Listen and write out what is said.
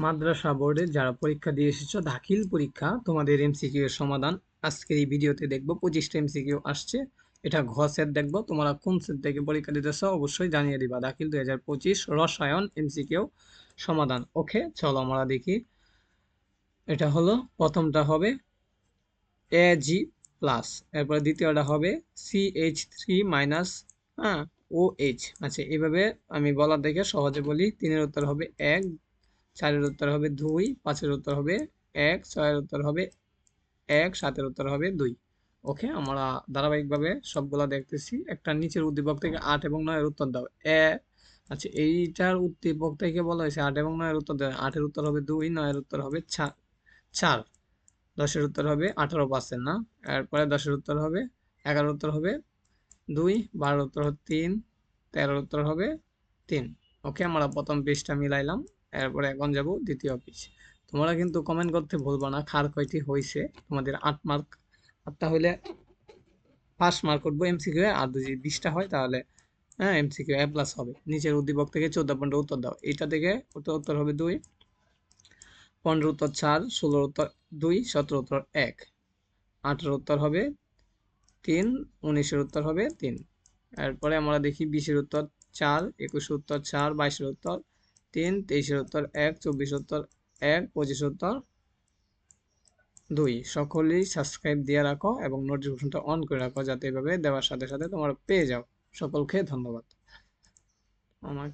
মাদ্রাসা বোর্ডে যারা পরীক্ষা দিয়ে এসেছ, দাখিল পরীক্ষা তোমাদের এমসিকিউ এর সমাধান। আজকের এই ভিডিওতে দেখব পঁচিশটা এমসিকিউ আসছে। এটা ঘ সেট দেখব। তোমরা কোন সেট থেকে পরীক্ষা দিতেছ অবশ্যই জানিয়ে দিবা। দাখিল দুই হাজার পঁচিশ রসায়ন এমসিকিউ সমাধান। ওকে, চলো আমরা দেখি। এটা হলো, প্রথমটা হবে এ জি প্লাস এরপরে দ্বিতীয়টা হবে সি এইচ থ্রি মাইনাস হ্যাঁ ও এইচ আচ্ছা এইভাবে আমি বলার দেখে সহজে বলি। তিনের উত্তর হবে এক চারের উত্তর হবে দুই পাঁচের উত্তর হবে এক ছয়ের উত্তর হবে এক সাতের উত্তর হবে দুই ওকে আমরা ধারাবাহিকভাবে সবগুলা দেখতেছি একটা নিচের উদ্দীপক থেকে আট এবং নয়ের উত্তর দাও এ আচ্ছা এইটার উদ্দীপক থেকে বলা হয়েছে আট এবং নয়ের উত্তর দেয় আটের উত্তর হবে দুই নয়ের উত্তর হবে চার দশের উত্তর হবে আঠারো পার্সেন্ট না এরপরে দশের উত্তর হবে এগারোর উত্তর হবে দুই বারোর উত্তর হবে তিন তেরোর উত্তর হবে তিন ওকে আমরা প্রথম পেজটা মিলাইলাম এরপরে এখন যাব দ্বিতীয় অফিস তোমরা কিন্তু কমেন্ট করতে ভুলবো না, খার কয়টি হয়েছে তোমাদের আট মার্ক আটটা হইলে পাঁচ মার্ক করব এমসিকিউ আর যদি বিশটা হয় তাহলে হ্যাঁ এমসিকিউ এ প্লাস হবে। নিচের উদ্দীপক থেকে চোদ্দ পনেরো উত্তর দাও। এটা থেকে উত্তর উত্তর হবে দুই, পনেরো উত্তর চার ষোলোর উত্তর দুই, সতেরো উত্তর এক, আঠেরো উত্তর হবে তিন, উনিশের উত্তর হবে তিন। এরপরে আমরা দেখি বিশের উত্তর চার, একুশের উত্তর চার, বাইশের উত্তর তিন তেইশের উত্তর এক, চব্বিশ উত্তর এক, পঁচিশ উত্তর দুই। সকলেই সাবস্ক্রাইব দিয়ে রাখো এবং নোটিফিকেশনটা অন করে রাখো যাতে এভাবে দেওয়ার সাথে সাথে তোমরা পেয়ে যাও। সকলকে ধন্যবাদ। আমার